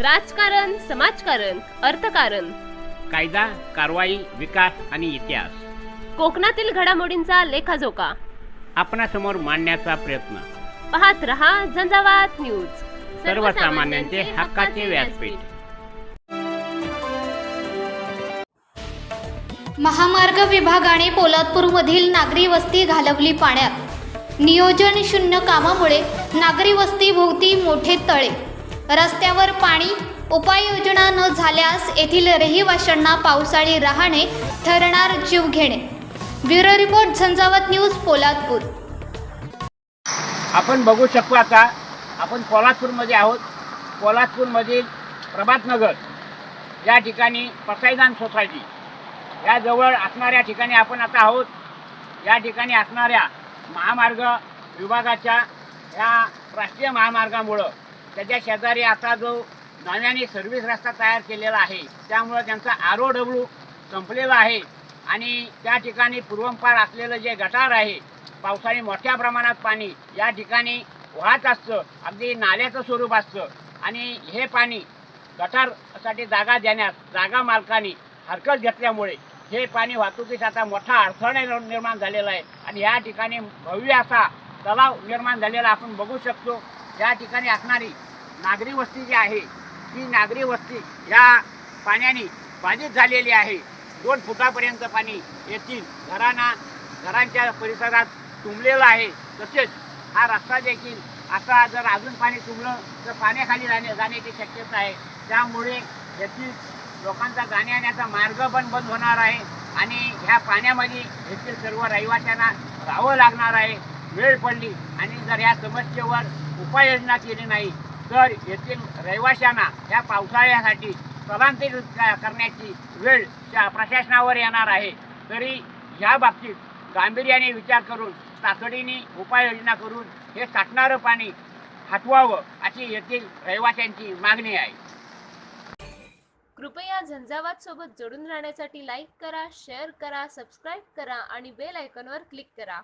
राजकारण समाजकारण अर्थकारण. कायदा कारवाई विकास आणि इतिहास. कोकणातील घडामोडींचा लेखाजोखा. आपणासमोर मांडण्याचा प्रयत्न. पाहत रहा झंझावात न्यूज. सर्वसामान्यांचे हक्काचे व्यासपीठ. महामार्ग विभागाने पोलादपूरमधील नागरी वस्ती घालवली पाण्यात. नियोजन शून्य कामामुळे नागरी वस्ती भोवती मोठे तळे. रस्त्यावर पाणी उपाययोजना न झाल्यास येथील रहिवाशांना पावसाळी राहणे ठरणार जीव घेणे. Bureau report Jhanjhavat news Poladpur. आपण बघू शकतो आता आपण पोलादपूरमध्ये आहोत. पोलादपूरमधील प्रभातनगर या ठिकाणी पसाईदान सोसायटी या जवळ असणाऱ्या ठिकाणी आपण आता आहोत. या ठिकाणी असणाऱ्या महामार्ग विभागाच्या या राष्ट्रीय महामार्गामुळं त्याच्या शेजारी आता जो नव्याने सर्व्हिस रस्ता तयार केलेला आहे त्यामुळं त्यांचा आर ओ डब्ल्यू संपलेला आहे. आणि त्या ठिकाणी पूर्वंपार असलेलं जे गटार आहे पावसाने मोठ्या प्रमाणात पाणी या ठिकाणी वाहत असतं अगदी नाल्याचं स्वरूप असतं. आणि हे पाणी गटारसाठी जागा देण्यास जागा मालकाने हरकत घेतल्यामुळे हे पाणी वाहतुकीस आता मोठा अडथळा निर्माण झालेला आहे. आणि या ठिकाणी भव्य असा तलाव निर्माण झालेला आपण बघू शकतो. या ठिकाणी असणारी नागरी वस्ती जी आहे ती नागरी वस्ती या पाण्याने बाधित झालेली आहे. दोन फुटापर्यंत पाणी येथील घरांना घरांच्या परिसरात तुंबलेलं आहे. तसेच हा रस्ता देखील असा जर अजून पाणी तुंबलं तर पाण्याखाली जाणे जाण्याची शक्यता आहे. त्यामुळे येथील लोकांचा जाण्या येण्याचा मार्ग पण बंद होणार आहे आणि ह्या पाण्यामध्ये येथील सर्व रहिवाशांना राहावं लागणार आहे. वेळ पडली आणि जर या समस्येवर उपाययोजना केली नाही तर येथील रहिवाशांना या पावसाळ्यासाठी स्थलांतरित करण्याची वेळ प्रशासनावर येणार आहे. तरी ह्या बाबतीत गांभीर्याने विचार करून तातडीने उपाययोजना करून हे साठणारं पाणी हटवावं अशी येथील रहिवाशांची मागणी आहे. कृपया झंझावात सोबत जोडून राहण्यासाठी लाईक करा शेअर करा सबस्क्राईब करा आणि बेल आयकॉनवर क्लिक करा.